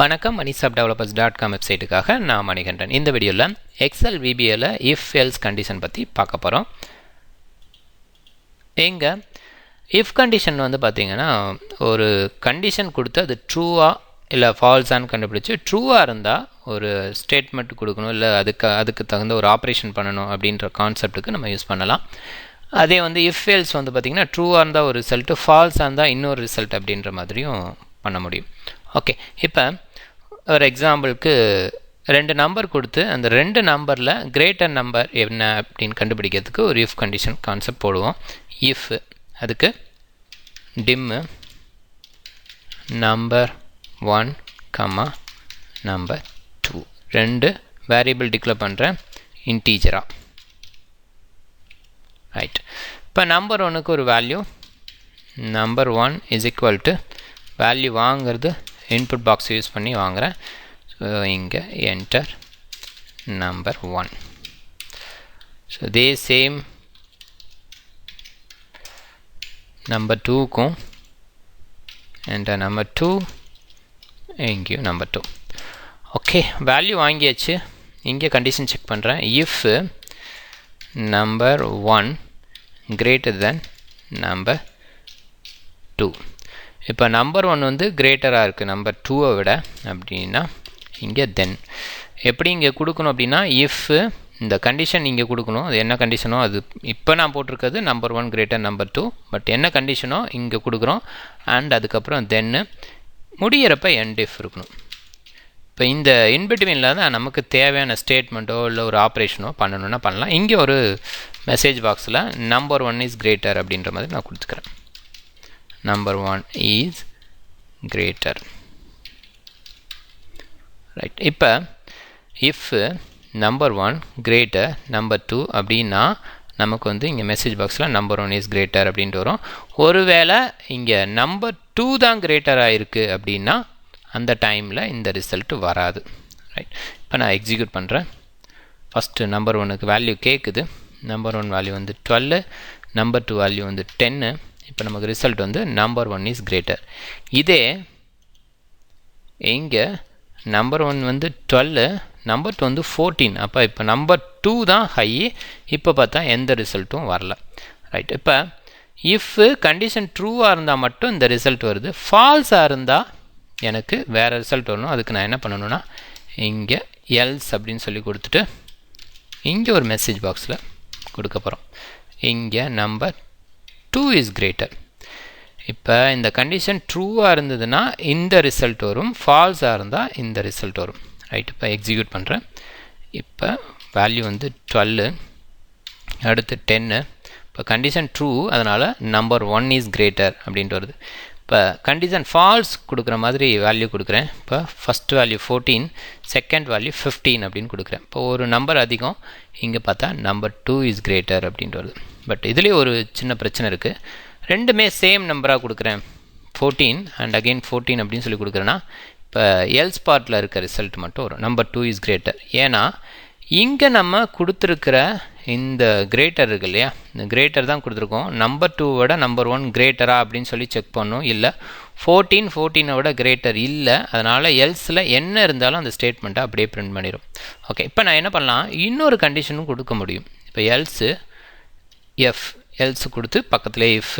வணக்கம் மணிசாப் developers dot com வெப்சைட்டுக்காக நான் மணிகண்டன். இந்த வீடியோவில் எக்ஸல் விபிஏல இஃப் எல்ஸ் கண்டிஷன் பற்றி பார்க்க போகிறோம் எங்கே? இஃப் கண்டிஷன் வந்து பார்த்திங்கன்னா ஒரு கண்டிஷன் கொடுத்து அது ட்ரூவாக இல்லை ஃபால்ஸான்னு கண்டுபிடிச்சி ட்ரூவாக இருந்தால் ஒரு ஸ்டேட்மெண்ட் கொடுக்கணும் இல்லை அதுக்கு அதுக்கு தகுந்த ஒரு ஆப்ரேஷன் பண்ணணும் அப்படின்ற கான்செப்ட்டுக்கு நம்ம யூஸ் பண்ணலாம். அதே வந்து இஃப் எல்ஸ் வந்து பார்த்திங்கன்னா ட்ரூவாக இருந்தால் ஒரு ரிசல்ட்டு ஃபால்ஸாக இருந்தால் இன்னொரு ரிசல்ட் அப்படின்ற மாதிரியும் பண்ண முடியும். ஓகே இப்போ ஒரு எக்ஸாம்பிளுக்கு ரெண்டு நம்பர் கொடுத்து அந்த ரெண்டு நம்பரில் கிரேட்டர் நம்பர் என்ன அப்படின்னு கண்டுபிடிக்கிறதுக்கு ஒரு இஃப் கண்டிஷன் கான்செப்ட் போடுவோம். இஃப் அதுக்கு dim number one comma number two ரெண்டு வேரியபிள் டிக்ளேர் பண்ணுறேன் இன்டீஜராக ரைட் இப்போ நம்பர் ஒன்றுக்கு ஒரு value number one is equal to value வாங்கிறது இன்புட் பாக்ஸ் யூஸ் பண்ணி வாங்குகிறேன் ஸோ இங்கே என்டர் நம்பர் ஒன் ஸோ இதே சேம் நம்பர் டூக்கும் என்டர் நம்பர் டூ இங்கேயும் நம்பர் டூ ஓகே வேல்யூ வாங்கியாச்சு. இங்கே கண்டிஷன் செக் பண்ணுறேன் if number one greater than number two இப்போ நம்பர் ஒன் வந்து கிரேட்டராக இருக்குது நம்பர் டூவை விட அப்படின்னா இங்கே தென் எப்படி இங்கே கொடுக்கணும் அப்படின்னா இஃப் இந்த கண்டிஷன் இங்கே கொடுக்கணும். அது என்ன கண்டிஷனோ அது இப்போ நான் போட்டிருக்கிறது number one greater number two but என்ன கண்டிஷனோ இங்கே கொடுக்குறோம். அண்ட் அதுக்கப்புறம் தென்னு முடியிறப்ப எண்ட் இஃப் இருக்கணும். இப்போ இந்த இன்பிட்வீனில் தான் நமக்கு தேவையான ஸ்டேட்மெண்ட்டோ இல்லை ஒரு ஆப்ரேஷனோ பண்ணணுன்னா பண்ணலாம். இங்கே ஒரு மெசேஜ் பாக்ஸில் நம்பர் ஒன் இஸ் கிரேட்டர் அப்படின்ற மாதிரி நான் கொடுத்துக்கிறேன். Number one is greater right இப்போ if number one greater number two அப்படின்னா நமக்கு வந்து இங்கே மெசேஜ் பாக்ஸில் நம்பர் ஒன் இஸ் கிரேட்டர் அப்படின்ட்டு வரும். ஒருவேளை இங்கே நம்பர் டூ தான் கிரேட்டராக இருக்குது அப்படின்னா அந்த டைமில் இந்த ரிசல்ட்டு வராது. ரைட் இப்போ நான் எக்ஸிக்யூட் பண்ணுறேன் ஃபஸ்ட்டு நம்பர் ஒனுக்கு வேல்யூ கேட்குது நம்பர் ஒன் வேல்யூ வந்து டுவெல்லு நம்பர் டூ வேல்யூ வந்து டென்னு இப்போ நமக்கு ரிசல்ட் வந்து நம்பர் ஒன் இஸ் கிரேட்டர் இதே இங்கே நம்பர் ஒன் வந்து டுவெல்லு நம்பர் டூ வந்து ஃபோர்டீன் அப்போ இப்போ நம்பர் டூ தான் ஹை இப்போ பார்த்தா எந்த ரிசல்ட்டும் வரல. ரைட் இப்போ இஃப் கண்டிஷன் ட்ரூவாக இருந்தால் மட்டும் இந்த ரிசல்ட் வருது. ஃபால்ஸாக இருந்தால் எனக்கு வேறு ரிசல்ட் வரணும். அதுக்கு நான் என்ன பண்ணணும்னா இங்கே எல்ஸ் அப்படின்னு சொல்லி கொடுத்துட்டு இங்கே ஒரு மெசேஜ் பாக்ஸில் கொடுக்க போகிறோம் இங்கே நம்பர் டூ இஸ் கிரேட்டர் இப்போ இந்த கண்டிஷன் ட்ரூவாக இருந்ததுன்னா இந்த ரிசல்ட் வரும் ஃபால்ஸாக இருந்தால் இந்த ரிசல்ட் வரும். ரைட் இப்போ எக்ஸிக்யூட் பண்ணுறேன் இப்போ வேல்யூ வந்து டுவெல்லு அடுத்து டென்னு இப்போ கண்டிஷன் ட்ரூ அதனால் நம்பர் ஒன் இஸ் கிரேட்டர் அப்படின்ட்டு வருது. இப்போ கண்டிஷன் ஃபால்ஸ் கொடுக்குற மாதிரி வேல்யூ கொடுக்குறேன். இப்போ first value fourteen second value fifteen அப்படின்னு கொடுக்குறேன். இப்போ ஒரு நம்பர் அதிகம் இங்கே பார்த்தா நம்பர் டூ இஸ் கிரேட்டர் அப்படின்ட்டு வருது. பட் இதுலேயே ஒரு சின்ன பிரச்சனை இருக்குது ரெண்டுமே சேம் நம்பராக கொடுக்குறேன். ஃபோர்டீன் அண்ட் அகெயின் ஃபோர்டீன் அப்படின்னு சொல்லி கொடுக்குறேன்னா இப்போ எல்ஸ் பார்ட்டில் இருக்க ரிசல்ட் மட்டும் வரும். நம்பர் டூ இஸ் கிரேட்டர் ஏன்னா இங்கே நம்ம கொடுத்துருக்கிற இந்த கிரேட்டர் இருக்கு இல்லையா? இந்த கிரேட்டர் தான் கொடுத்துருக்கோம். நம்பர் டூவோட நம்பர் ஒன் கிரேட்டரா அப்படின்னு சொல்லி செக் பண்ணும். இல்லை. ஃபோர்டீன் ஃபோர்டீனை விட கிரேட்டர் இல்லை. அதனால் எல்ஸில் என்ன இருந்தாலும் அந்த ஸ்டேட்மெண்ட்டை அப்படியே பிரிண்ட் பண்ணிடும் ஓகே இப்போ நான் என்ன பண்ணலாம்? இன்னொரு கண்டிஷனும் கொடுக்க முடியும். இப்போ எல்ஸு எஃப் எல்ஸ் கொடுத்து பக்கத்தில் இஃப்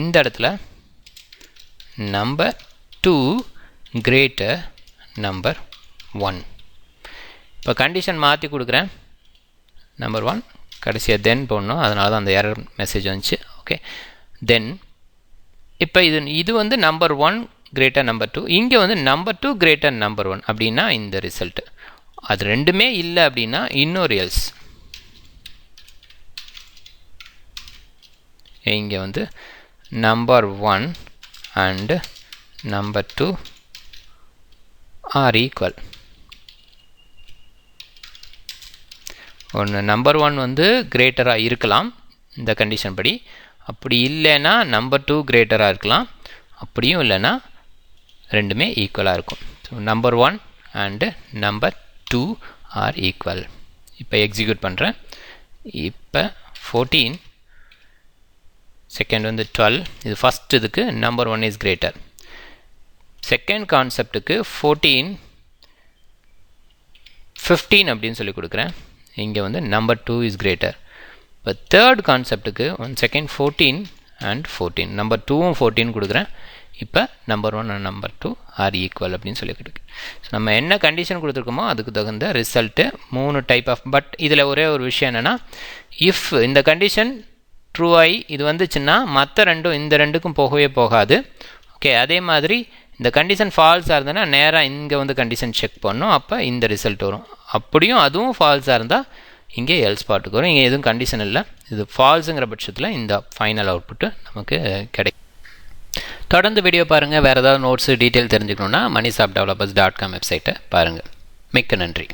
இந்த இடத்துல number two greater number one இப்போ கண்டிஷன் மாற்றி கொடுக்குறேன். நம்பர் ஒன் கடைசியாக தென் போடணும். அதனால தான் அந்த எரர் மெசேஜ் வந்துச்சு. ஓகே தென் இப்போ இது இது வந்து number one greater number two இங்கே வந்து number two greater number one அப்படின்னா இந்த ரிசல்ட்டு அது ரெண்டுமே இல்லை அப்படின்னா இன்னொரு எல்ஸ் இங்கே வந்து number one and number two or equal ஒன்று நம்பர் ஒன் வந்து கிரேட்டராக இருக்கலாம் இந்த கண்டிஷன் படி. அப்படி இல்லைன்னா நம்பர் டூ கிரேட்டராக இருக்கலாம் அப்படியும் இல்லைன்னா ரெண்டுமே ஈக்குவலாக இருக்கும். So number one and number two or equal இப்போ எக்ஸிக்யூட் பண்ணுறேன் இப்போ ஃபோர்டீன் செகண்ட் வந்து டுவெல் இது ஃபஸ்ட் இதுக்கு number one is greater second கான்செப்டுக்கு fourteen fifteen அப்படின்னு சொல்லி கொடுக்குறேன். இங்கே வந்து நம்பர் டூ இஸ் கிரேட்டர் இப்போ third கான்செப்ட்டுக்கு one second fourteen and fourteen number டூவும் ஃபோர்டீன் கொடுக்குறேன். இப்போ number one and number two or equal அப்படின்னு சொல்லி கொடுக்கு ஸோ நம்ம என்ன கண்டிஷன் கொடுத்துருக்கோமோ அதுக்கு தகுந்த ரிசல்ட்டு மூணு டைப் ஆஃப் பட் இதில் ஒரே ஒரு விஷயம் என்னென்னா இஃப் இந்த கண்டிஷன் ட்ரூ ஆகி இது வந்துச்சுன்னா மற்ற ரெண்டும் இந்த ரெண்டுக்கும் போகவே போகாது. ஓகே அதே மாதிரி இந்த கண்டிஷன் ஃபால்ஸாக இருந்ததுன்னா நேராக இங்கே வந்து கண்டிஷன் செக் பண்ணோம். அப்போ இந்த ரிசல்ட் வரும். அப்படியும் அதுவும் ஃபால்ஸாக இருந்தால் இங்கே எல் ஸ்பாட்டுக்கு வரும். இங்கே எதுவும் கண்டிஷன் இல்லை. இது ஃபால்ஸுங்கிற பட்சத்தில் இந்த ஃபைனல் அவுட்புட்டு நமக்கு கிடைக்கும். தொடர்ந்து வீடியோ பாருங்கள் வேறு ஏதாவது நோட்ஸு டீட்டெயில் தெரிஞ்சுக்கணுன்னா மணி சாப் டெவலப்பர்ஸ் டாட் காம் வெப்சைட்டை பாருங்கள் மிக்க நன்றி.